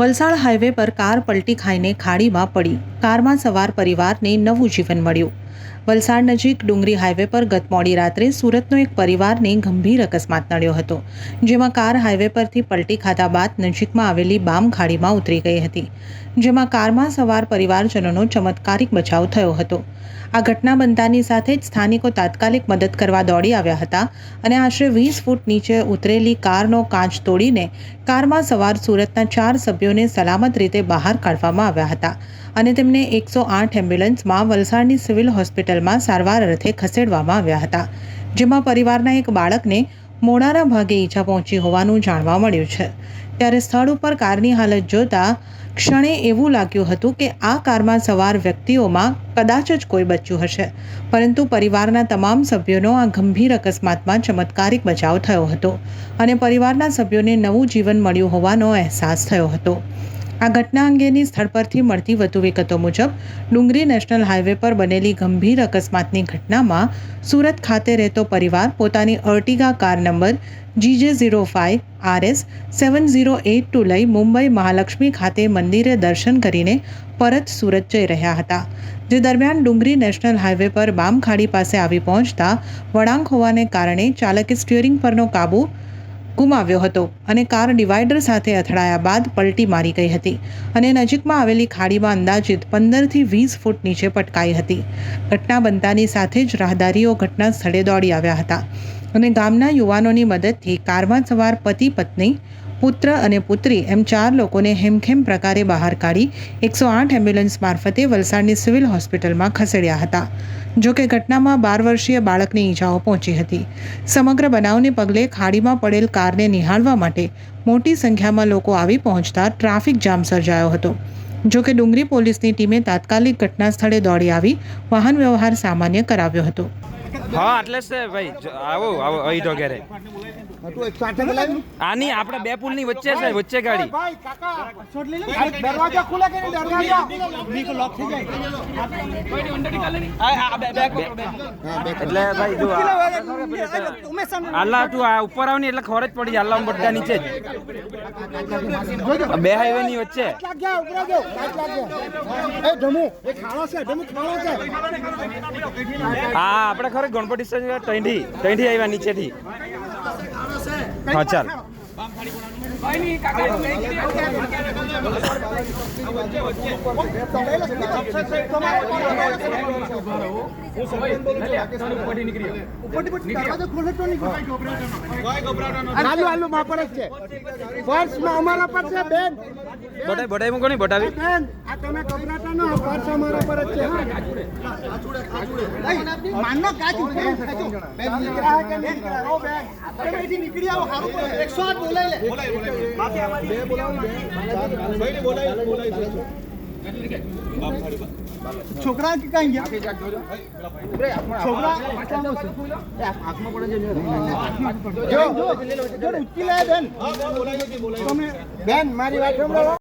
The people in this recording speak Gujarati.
વલસાડ હાઈવે પર કાર પલટી ખાઈને ખાડીમાં પડી. કારમાં સવાર પરિવારને નવું જીવન મળ્યું. વલસાડ નજીક ડુંગરી હાઈવે પર ગત મોડી રાત્રે સુરતનો એક પરિવારને ગંભીર અકસ્માત નડ્યો હતો, જેમાં કાર હાઈવે પરથી પલટી ખાધા બાદ નજીકમાં આવેલી બામ ખાડીમાં ઉતરી ગઈ હતી, જેમાં કારમાં સવાર પરિવારજનોનો ચમત્કારિક બચાવ થયો હતો. આ ઘટના બનતાની સાથે જ સ્થાનિકો તાત્કાલિક મદદ કરવા દોડી આવ્યા હતા અને આશરે વીસ ફૂટ નીચે ઉતરેલી કારનો કાચ તોડીને કારમાં સવાર સુરતના ચાર સભ્યોને સલામત રીતે બહાર કાઢવામાં આવ્યા હતા. અને તેમને એકસો આઠ એમ્બ્યુલન્સમાં વલસાડની સિવિલ હોસ્પિટલમાં સારવાર અર્થે ખસેડવામાં આવ્યા હતા, જેમાં પરિવારના એક બાળકને મોડાના ભાગે ઈજા પહોંચી હોવાનું જાણવા મળ્યું છે. ત્યારે સ્થળ ઉપર કારની હાલત જોતા ક્ષણે એવું લાગ્યું હતું કે આ કારમાં સવાર વ્યક્તિઓમાં કદાચ જ કોઈ બચ્યું હશે, પરંતુ પરિવારના તમામ સભ્યોનો આ ગંભીર અકસ્માતમાં ચમત્કારિક બચાવ થયો હતો અને પરિવારના સભ્યોને નવું જીવન મળ્યું હોવાનો અહેસાસ થયો હતો. આ ઘટના અંગેની સ્થળ પરથી મળતી વધુ વિગતો મુજબ, ડુંગરી નેશનલ હાઈવે પર બનેલી ગંભીર અકસ્માતની ઘટનામાં સુરત ખાતે રહેતો પરિવાર પોતાની Ertiga car number GJ zero five RS seven zero eight two લઈ મુંબઈ મહાલક્ષ્મી ખાતે મંદિરે દર્શન કરીને પરત સુરત જઈ રહ્યા હતા. જે દરમિયાન ડુંગરી નેશનલ હાઈવે પર બામખાડી પાસે આવી પહોંચતા વળાંક હોવાને કારણે ચાલકે સ્ટિયરિંગ પરનો કાબુ ગુમાવ્યો હતો અને કાર ડિવાઈડર સાથે અથડાયા બાદ પલટી મારી ગઈ હતી અને નજીકમાં આવેલી ખાડીમાં અંદાજિત પંદરથી વીસ ફૂટ નીચે પટકાઈ હતી. ઘટના બનતાની સાથે જ રાહદારીઓ ઘટના સ્થળે દોડી આવ્યા હતા અને ગામના યુવાનોની મદદથી કારમાં સવાર પતિ પત્ની પુત્ર અને પુત્રી એમ ચાર લોકોને હેમખેમ પ્રકારે બહાર કાઢી એકસો આઠ એમ્બ્યુલન્સ મારફતે વલસાડની સિવિલ હોસ્પિટલમાં ખસેડ્યા હતા, જો કે ઘટનામાં બાર વર્ષીય બાળકને ઈજાઓ પહોંચી હતી. સમગ્ર બનાવને પગલે ખાડીમાં પડેલ કારને નિહાળવા માટે મોટી સંખ્યામાં લોકો આવી પહોંચતા ટ્રાફિક જામ સર્જાયો હતો. જો કે ડુંગરી પોલીસની ટીમે તાત્કાલિક ઘટના સ્થળે દોડી આવી વાહન વ્યવહાર સામાન્ય કરાવ્યો હતો. હા, એટલે છે ભાઈ આવો આવો, અહીં તો ઘરે. આની આપણે બે પુલની વચ્ચે છે, વચ્ચે ગાડી. દરવાજા એટલે ભાઈ જો આલા તું આ ઉપર આવની એટલે ખબર જ પડી આલ્લા બધા નીચે જ. બે હાઈવે ની વચ્ચે. હા, આપણે ઉપરા ખરે ગણપતિ સ્ટેશન ટંડી ટંડી આવ્યા નીચેથી? હા ચાલ હાલો હાલો માં પર જ છે પર્સમાં અમારા પર છે બેન બટાઈ બટાઈ મૂકો ને બટાવી બેન આ તમે ગભરાતા ન પર્સ અમારા પર જ છે હા માનનો કાચું બેન બેન નીકળ્યા કે નહીં ઓ બેન તમે અહીંથી નીકળી આવો હારું 108 બોલાઈ લે બે બોલાવી છોકરા કે કઈ ગયા? છોકરા બેન મારી વાત સાંભળો.